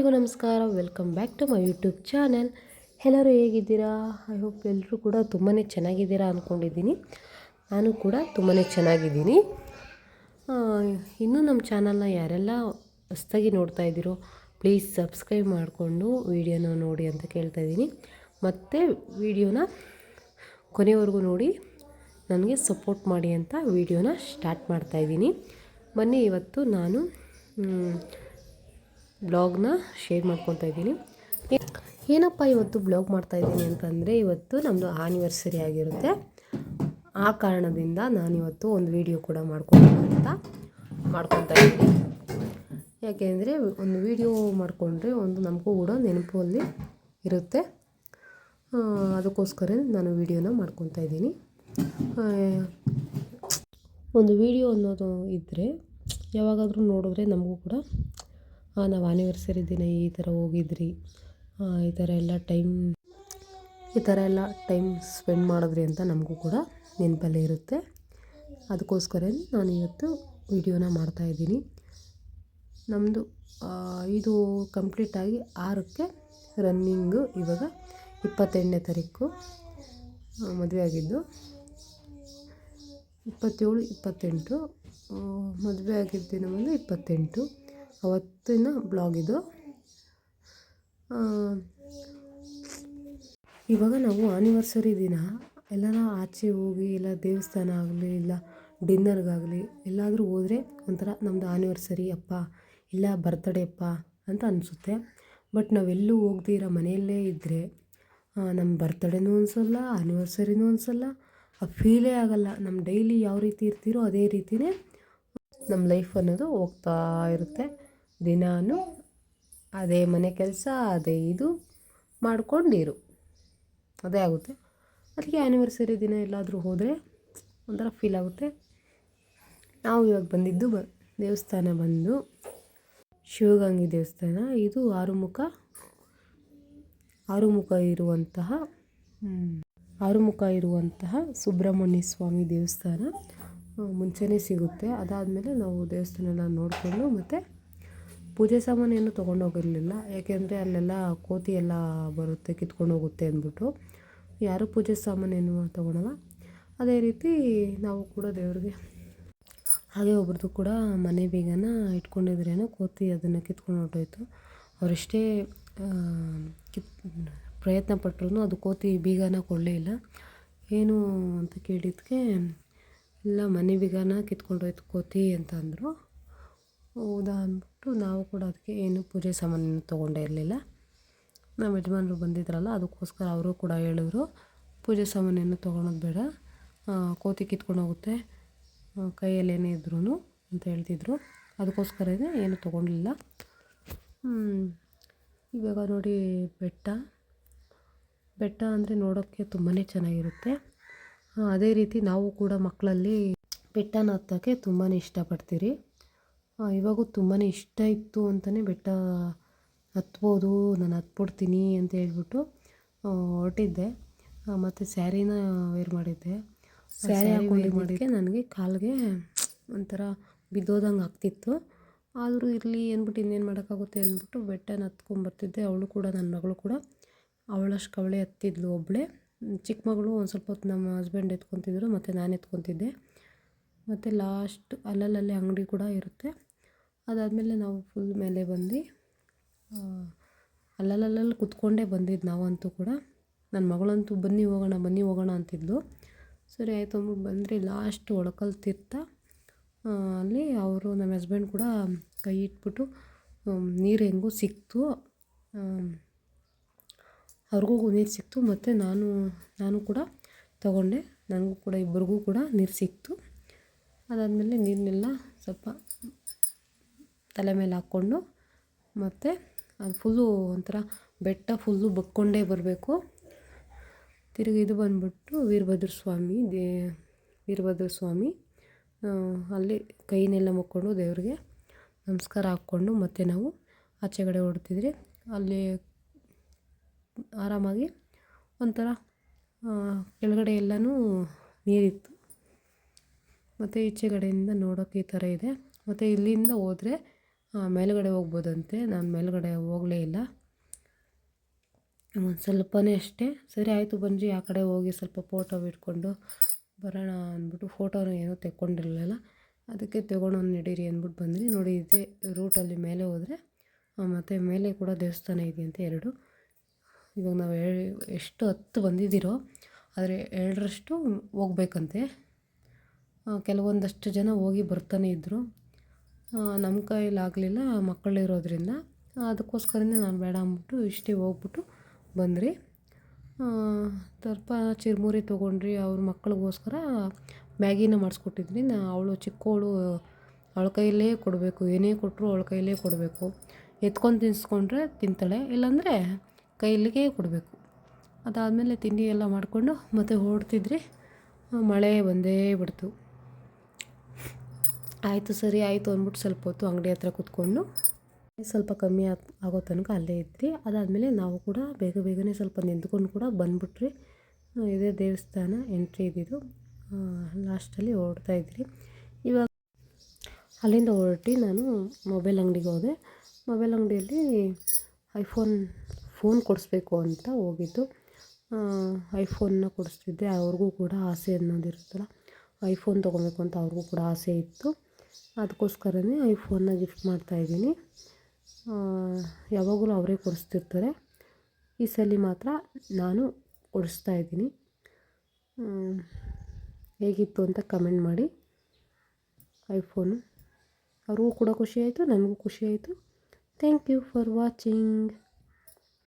ಎಲ್ರಿಗೂ ನಮಸ್ಕಾರ. Welcome back to my YouTube channel ಎಲ್ಲರೂ ಹೇಗಿದ್ದೀರಾ? ಐ ಹೋಪ್ ಎಲ್ಲರೂ ಕೂಡ ತುಂಬಾ ಚೆನ್ನಾಗಿದ್ದೀರಾ ಅಂದ್ಕೊಂಡಿದ್ದೀನಿ ನಾನು ಕೂಡ ತುಂಬಾ ಚೆನ್ನಾಗಿದ್ದೀನಿ. ಇನ್ನೂ ನಮ್ಮ ಚಾನಲ್ನ ಯಾರೆಲ್ಲ ಹೊಸ್ದಾಗಿ ನೋಡ್ತಾ ಇದ್ದೀರೋ ಪ್ಲೀಸ್ ಸಬ್ಸ್ಕ್ರೈಬ್ ಮಾಡಿಕೊಂಡು ವೀಡಿಯೋನ ನೋಡಿ ಅಂತ ಕೇಳ್ತಾ ಇದ್ದೀನಿ. ಮತ್ತು ವಿಡಿಯೋನ ಕೊನೆವರೆಗೂ ನೋಡಿ, ನನಗೆ ಸಪೋರ್ಟ್ ಮಾಡಿ ಅಂತ ವೀಡಿಯೋನ ಸ್ಟಾರ್ಟ್ ಮಾಡ್ತಾಯಿದ್ದೀನಿ ಬನ್ನಿ, ಇವತ್ತು ನಾನು ಬ್ಲಾಗ್ನ ಶೇರ್ ಮಾಡ್ಕೊತಾ ಇದ್ದೀನಿ. ಏನಪ್ಪ ಇವತ್ತು ಬ್ಲಾಗ್ ಮಾಡ್ತಾ ಇದ್ದೀನಿ ಅಂತಂದರೆ ಇವತ್ತು ನಮ್ಮದು ಆನಿವರ್ಸರಿ ಆಗಿರುತ್ತೆ. ಆ ಕಾರಣದಿಂದ ನಾನಿವತ್ತು ಒಂದು ವಿಡಿಯೋ ಕೂಡ ಮಾಡ್ಕೊಳ್ಳೋಣ ಅಂತ ಮಾಡ್ಕೊತಾ ಇದ್ದೀನಿ. ಯಾಕೆಂದರೆ ಒಂದು ವಿಡಿಯೋ ಮಾಡಿಕೊಂಡ್ರೆ ಒಂದು ನಮಗೂ ಕೂಡ ನೆನಪು ಅಲ್ಲಿ ಇರುತ್ತೆ. ಅದಕ್ಕೋಸ್ಕರ ನಾನು ವಿಡಿಯೋನ ಮಾಡ್ಕೊತಾ ಇದ್ದೀನಿ. ಒಂದು ವಿಡಿಯೋ ಅನ್ನೋದು ಇದ್ದರೆ ಯಾವಾಗಾದರೂ ನೋಡಿದ್ರೆ ನಮಗೂ ಕೂಡ ನಾವು ಆ್ಯನಿವರ್ಸರಿ ದಿನ ಈ ಥರ ಹೋಗಿದ್ರಿ. ಈ ಥರ ಎಲ್ಲ ಟೈಮ್ ಈ ಥರ ಎಲ್ಲ ಟೈಮ್ ಸ್ಪೆಂಡ್ ಮಾಡಿದ್ರಿ ಅಂತ ನಮಗೂ ಕೂಡ ನೆನಪಲ್ಲೇ ಇರುತ್ತೆ. ಅದಕ್ಕೋಸ್ಕರ ನಾನು ಇವತ್ತು ವಿಡಿಯೋನ ಮಾಡ್ತಾಯಿದ್ದೀನಿ ನಮ್ಮದು ಇದು ಕಂಪ್ಲೀಟಾಗಿ ಆರಕ್ಕೆ ರನ್ನಿಂಗು ಇವಾಗ ಇಪ್ಪತ್ತೆಂಟನೇ ತಾರೀಕು. ಮದುವೆ ಆಗಿದ್ದು ಇಪ್ಪತ್ತೇಳು, ಇಪ್ಪತ್ತೆಂಟು. ಮದುವೆ ಆಗಿದ್ದ ದಿನ ಇಪ್ಪತ್ತೆಂಟು. ಅವತ್ತಿನ ಬ್ಲಾಗ್ ಇದು. ಇವಾಗ ನಾವು ಆನಿವರ್ಸರಿ ದಿನ. ಎಲ್ಲರ ಆಚೆ ಹೋಗಿ, ಇಲ್ಲ ದೇವಸ್ಥಾನ ಆಗಲಿ, ಇಲ್ಲ ಡಿನ್ನರ್ಗಾಗಲಿ ಎಲ್ಲಾದರೂ ಹೋದರೆ ಒಂಥರ ನಮ್ಮದು ಆನಿವರ್ಸರಿ ಅಪ್ಪ ಇಲ್ಲ ಬರ್ತಡೇ ಅಪ್ಪ ಅಂತ ಅನಿಸುತ್ತೆ. ಬಟ್ ನಾವೆಲ್ಲೂ ಹೋಗ್ದಿರ ಮನೆಯಲ್ಲೇ ಇದ್ದರೆ ನಮ್ಮ ಬರ್ತಡೇನೂ ಅನಿಸಲ್ಲ ಆನಿವರ್ಸರಿನೂ ಅನಿಸಲ್ಲ ಆ ಫೀಲೇ ಆಗಲ್ಲ. ನಮ್ಮ ಡೈಲಿ ಯಾವ ರೀತಿ ಇರ್ತೀರೋ ಅದೇ ರೀತಿಯೇ ನಮ್ಮ ಲೈಫ್ ಅನ್ನೋದು ಹೋಗ್ತಾ ಇರುತ್ತೆ. ದಿನಾನು ಅದೇ ಮನೆ ಕೆಲಸ, ಅದೇ ಇದು ಮಾಡಿಕೊಂಡಿರು. ಅದೇ ಆಗುತ್ತೆ. ಅದಕ್ಕೆ ಆ್ಯನಿವರ್ಸರಿ ದಿನ ಎಲ್ಲಾದರೂ ಹೋದರೆ ಒಂಥರ ಫೀಲ್ ಆಗುತ್ತೆ. ನಾವು ಇವಾಗ ಬಂದಿದ್ದು ಬ, ದೇವಸ್ಥಾನ ಬಂದು ಶಿವಗಂಗೆ ದೇವಸ್ಥಾನ. ಇದು ಆರುಮುಖ ಆರುಮುಖ ಇರುವಂತಹ ಆರುಮುಖ ಇರುವಂತಹ ಸುಬ್ರಹ್ಮಣ್ಯ ಸ್ವಾಮಿ ದೇವಸ್ಥಾನ ಮುಂಚೆನೇ ಸಿಗುತ್ತೆ. ಅದಾದಮೇಲೆ ನಾವು ದೇವಸ್ಥಾನ ಎಲ್ಲ ನೋಡಿಕೊಂಡು ಮತ್ತು ಪೂಜೆ ಸಾಮಾನು ಏನು ತೊಗೊಂಡೋಗಿರಲಿಲ್ಲ ಯಾಕೆಂದರೆ ಅಲ್ಲೆಲ್ಲ ಕೋತಿ ಎಲ್ಲ ಬರುತ್ತೆ, ಕಿತ್ಕೊಂಡು ಹೋಗುತ್ತೆ ಅಂದ್ಬಿಟ್ಟು. ಯಾರೂ ಪೂಜೆ ಸಾಮಾನೇನು ತೊಗೊಳಲ್ಲ. ಅದೇ ರೀತಿ ನಾವು ಕೂಡ ದೇವ್ರಿಗೆ ಹಾಗೆ ಒಬ್ರದ್ದು ಕೂಡ ಮನೆ ಬೀಗನ ಇಟ್ಕೊಂಡಿದ್ರೇನೋ ಕೋತಿ ಅದನ್ನು ಕಿತ್ಕೊಂಡು ಹೊರ್ಟೋಯ್ತು. ಅವರೆಷ್ಟೇ ಕಿತ್, ಪ್ರಯತ್ನ ಪಟ್ಟರು ಅದು ಕೋತಿ ಬೀಗನ ಕೊಡಲೇ ಇಲ್ಲ. ಏನು ಅಂತ ಕೇಳಿದ್ದಕ್ಕೆ ಇಲ್ಲ ಮನೆ ಬೀಗನ ಕಿತ್ಕೊಂಡೋಯ್ತು ಕೋತಿ ಅಂತ ಅಂದರು. ಹೌದಾ ಅಂದ್ಬಿಟ್ಟು ನಾವು ಕೂಡ ಅದಕ್ಕೆ ಏನು ಪೂಜೆ ಸಾಮಾನು ತೊಗೊಂಡೇ ಇರಲಿಲ್ಲ. ನಮ್ಮ ಯಜಮಾನರು ಬಂದಿದ್ರಲ್ಲ, ಅದಕ್ಕೋಸ್ಕರ ಅವರು ಕೂಡ ಹೇಳಿದ್ರು, ಪೂಜೆ ಸಾಮಾನೇನು ತೊಗೊಳೋದು ಬೇಡ. ಕೋತಿ ಕಿತ್ಕೊಂಡು ಹೋಗುತ್ತೆ. ಕೈಯಲ್ಲಿ ಏನೇ ಇದ್ರೂ ಅಂತ ಹೇಳ್ತಿದ್ರು. ಅದಕ್ಕೋಸ್ಕರನೇ ಏನು ತೊಗೊಂಡಿಲ್ಲ. ಇವಾಗ ನೋಡಿ ಬೆಟ್ಟ. ಬೆಟ್ಟ ಅಂದರೆ ನೋಡೋಕ್ಕೆ ತುಂಬಾ ಚೆನ್ನಾಗಿರುತ್ತೆ. ಅದೇ ರೀತಿ ನಾವು ಕೂಡ ಮಕ್ಕಳಲ್ಲಿ ಬೆಟ್ಟನ ಹತ್ತೋಕ್ಕೆ ತುಂಬಾ ಇಷ್ಟಪಡ್ತೀರಿ. ಇವಾಗೂ ತುಂಬಾ ಇಷ್ಟ ಇತ್ತು ಅಂತಲೇ ಬೆಟ್ಟ ಹತ್ಬೋದು ನಾನು ಹತ್ಬಿಡ್ತೀನಿ ಅಂತ ಹೇಳ್ಬಿಟ್ಟು ಹೊರಟಿದ್ದೆ. ಮತ್ತು ಸ್ಯಾರಿನ ವೇರ್ ಮಾಡಿದ್ದೆ. ಸ್ಯಾರಿ ಹಾಕೊಂಡು ಮಾಡಿದ್ದೆ. ನನಗೆ ಕಾಲಿಗೆ ಒಂಥರ ಬಿದ್ದೋದಂಗೆ ಆಗ್ತಿತ್ತು. ಆದರೂ ಇರಲಿ ಅಂದ್ಬಿಟ್ಟು ಇನ್ನೇನು ಮಾಡೋಕ್ಕಾಗುತ್ತೆ ಅಂದ್ಬಿಟ್ಟು ಬೆಟ್ಟನ ಹತ್ಕೊಂಬರ್ತಿದ್ದೆ. ಅವಳು ಕೂಡ ನನ್ನ ಮಗಳು ಕೂಡ. ಅವಳಷ್ಟು ಕವಳೆ ಹತ್ತಿದ್ಲು ಒಬ್ಬಳೆ ಚಿಕ್ಕ ಮಗಳು ಒಂದು ಸ್ವಲ್ಪ ಹೊತ್ತು ನಮ್ಮ ಹಸ್ಬೆಂಡ್ ಎತ್ಕೊತಿದ್ರು ಮತ್ತು ನಾನು ಎತ್ಕೊತಿದ್ದೆ. ಮತ್ತು ಲಾಸ್ಟ್ ಅಲ್ಲಲ್ಲೇ ಅಂಗಡಿ ಕೂಡ ಇರುತ್ತೆ. ಅದಾದಮೇಲೆ ನಾವು ಫುಲ್ ಮೇಲೆ ಬಂದು ಅಲ್ಲಲ್ಲಲ್ಲಲ್ಲಿ ಕುತ್ಕೊಂಡೇ ಬಂದಿದ್ದು ನಾವಂತೂ ಕೂಡ. ನನ್ನ ಮಗಳಂತೂ ಬನ್ನಿ ಹೋಗೋಣ ಬನ್ನಿ ಹೋಗೋಣ ಅಂತಿದ್ಲು. ಸರಿ ಆಯಿತು ಅಂದ್ಬಿಟ್ಟು ಬಂದರೆ ಲಾಸ್ಟ್ ಒಳಕಲ್ ತೀರ್ಥ. ಅಲ್ಲಿ ಅವರು ನಮ್ಮ ಹಸ್ಬೆಂಡ್ ಕೂಡ ಕೈ ಇಟ್ಬಿಟ್ಟು ನೀರು ಹೆಂಗೂ ಸಿಕ್ತು. ಅವ್ರಿಗೂ ನೀರು ಸಿಕ್ತು, ಮತ್ತು ನಾನು ನಾನು ಕೂಡ ತಗೊಂಡೆ. ನನಗೂ ಕೂಡ ಇಬ್ಬರಿಗೂ ಕೂಡ ನೀರು ಸಿಕ್ತು. ಅದಾದಮೇಲೆ ನೀರನ್ನೆಲ್ಲ ಸ್ವಲ್ಪ ತಲೆ ಮೇಲೆ ಹಾಕ್ಕೊಂಡು ಮತ್ತು ಅದು ಫುಲ್ಲು ಒಂಥರ ಬೆಟ್ಟ ಫುಲ್ಲು ಬಕ್ಕೊಂಡೇ ಬರಬೇಕು. ತಿರುಗಿ ಇದು ಬಂದ್ಬಿಟ್ಟು ವೀರಭದ್ರ ಸ್ವಾಮಿ ದೇ, ವೀರಭದ್ರ ಸ್ವಾಮಿ ಅಲ್ಲಿ ಕೈನೆಲ್ಲ ಮುಕ್ಕೊಂಡು ದೇವ್ರಿಗೆ ನಮಸ್ಕಾರ ಹಾಕ್ಕೊಂಡು ಮತ್ತೆ ನಾವು ಆಚೆ ಕಡೆ ಹೊರಡ್ತಿದ್ರಿ ಅಲ್ಲಿ ಆರಾಮಾಗಿ ಒಂಥರ ಕೆಳಗಡೆ ಎಲ್ಲನೂ ನೀರಿತ್ತು. ಮತ್ತು ಈಚೆಗಡೆಯಿಂದ ನೋಡೋಕ್ಕೆ ಈ ಥರ ಇದೆ. ಮತ್ತು ಇಲ್ಲಿಂದ ಹೋದರೆ ಮೇಲುಗಡೆ ಹೋಗ್ಬೋದಂತೆ. ನಾನು ಮೇಲುಗಡೆ ಹೋಗಲೇ ಇಲ್ಲ. ಒಂದು ಸ್ವಲ್ಪನೇ ಅಷ್ಟೇ. ಸರಿ ಆಯಿತು ಬಂಜಿ ಆ ಕಡೆ ಹೋಗಿ ಸ್ವಲ್ಪ ಫೋಟೋ ಇಟ್ಕೊಂಡು ಬರೋಣ ಅಂದ್ಬಿಟ್ಟು ಫೋಟೋನ ಏನೂ ತೆಕ್ಕೊಂಡಿರಲಿಲ್ಲ. ಅದಕ್ಕೆ ತಗೊಂಡು ನಡೀರಿ ಅಂದ್ಬಿಟ್ಟು ಬಂದ್ರಿ ನೋಡಿ, ಇದೇ ರೂಟಲ್ಲಿ ಮೇಲೆ ಹೋದರೆ ಮತ್ತು ಮೇಲೆ ಕೂಡ ದೇವಸ್ಥಾನ ಇದೆಯಂತೆ ಎರಡು. ಇವಾಗ ನಾವು ಎಷ್ಟು ಹತ್ತು ಬಂದಿದ್ದೀರೋ, ಆದರೆ ಎರಡರಷ್ಟು ಹೋಗ್ಬೇಕಂತೆ. ಕೆಲವೊಂದಷ್ಟು ಜನ ಹೋಗಿ ಬರ್ತಾನೆ ಇದ್ದರು ನಮ್ಮ ಕೈಲಾಗಲಿಲ್ಲ ಮಕ್ಕಳಿರೋದ್ರಿಂದ ಅದಕ್ಕೋಸ್ಕರನೇ ನಾನು ಬೇಡ ಅಂದ್ಬಿಟ್ಟು ಇಷ್ಟೇ ಹೋಗ್ಬಿಟ್ಟು ಬಂದ್ರಿ. ತರ್ಪ ಚಿರುಮುರಿ ತೊಗೊಂಡ್ರಿ, ಅವ್ರ ಮಕ್ಕಳಿಗೋಸ್ಕರ ಮ್ಯಾಗಿನ ಮಾಡಿಸ್ಕೊಟ್ಟಿದ್ರಿ ನಾ ಅವಳು ಚಿಕ್ಕವಳು ಅವಳ ಕೈಯಲ್ಲೇ ಕೊಡಬೇಕು, ಏನೇ ಕೊಟ್ಟರು ಅವಳ ಕೈಯಲ್ಲೇ ಕೊಡಬೇಕು. ಎತ್ಕೊಂಡು ತಿನ್ನಿಸ್ಕೊಂಡ್ರೆ ತಿಂತಾಳೆ, ಇಲ್ಲಾಂದರೆ ಕೈಲಿಗೆ ಕೊಡಬೇಕು. ಅದಾದಮೇಲೆ ತಿಂಡಿ ಎಲ್ಲ ಮಾಡಿಕೊಂಡು ಮತ್ತೆ ಹೊರಡ್ತಿದ್ರಿ. ಮಳೆ ಬಂದೇ ಬಿಡ್ತು. ಆಯಿತು ಸರಿ, ಆಯಿತು ಅಂದ್ಬಿಟ್ಟು ಸ್ವಲ್ಪ ಹೊತ್ತು ಅಂಗಡಿ ಹತ್ರ ಕೂತ್ಕೊಂಡು ಸ್ವಲ್ಪ ಕಮ್ಮಿ ಆಗೋ ತನಕ ಅಲ್ಲೇ ಇದ್ರಿ ಅದಾದಮೇಲೆ ನಾವು ಕೂಡ ಬೇಗ ಬೇಗನೆ ಸ್ವಲ್ಪ ನಿಂತ್ಕೊಂಡು ಕೂಡ ಬಂದ್ಬಿಟ್ರಿ ಇದೇ ದೇವಸ್ಥಾನ ಎಂಟ್ರಿ ಇದ್ದಿದ್ದು. ಲಾಸ್ಟಲ್ಲಿ ಹೊರಡ್ತಾ ಇದ್ರಿ ಇವಾಗ ಅಲ್ಲಿಂದ ಹೊರಟಿ ನಾನು ಮೊಬೈಲ್ ಅಂಗಡಿಗೆ ಹೋದೆ. ಮೊಬೈಲ್ ಅಂಗಡಿಯಲ್ಲಿ ಐಫೋನ್, ಫೋನ್ ಕೊಡಿಸ್ಬೇಕು ಅಂತ ಹೋಗಿದ್ದು. ಐಫೋನ್ನ ಕೊಡಿಸ್ತಿದ್ದೆ. ಅವ್ರಿಗೂ ಕೂಡ ಆಸೆ ಅನ್ನೋದಿರುತ್ತಲ್ಲ ಐಫೋನ್ ತೊಗೊಬೇಕು ಅಂತ ಅವ್ರಿಗೂ ಕೂಡ ಆಸೆ ಇತ್ತು. ಅದಕ್ಕೋಸ್ಕರನೇ ಐಫೋನ್ನ ಗಿಫ್ಟ್ ಮಾಡ್ತಾಯಿದ್ದೀನಿ ಯಾವಾಗಲೂ ಅವರೇ ಕೊಡಿಸ್ತಿರ್ತಾರೆ. ಈ ಸಲ ಮಾತ್ರ ನಾನು ಕೊಡಿಸ್ತಾ ಇದ್ದೀನಿ. ಹೇಗಿತ್ತು ಅಂತ ಕಮೆಂಟ್ ಮಾಡಿ. ಐಫೋನು, ಅವ್ರಿಗೂ ಕೂಡ ಖುಷಿ ಆಯಿತು ನನಗೂ ಖುಷಿ ಆಯಿತು. Thank you for watching.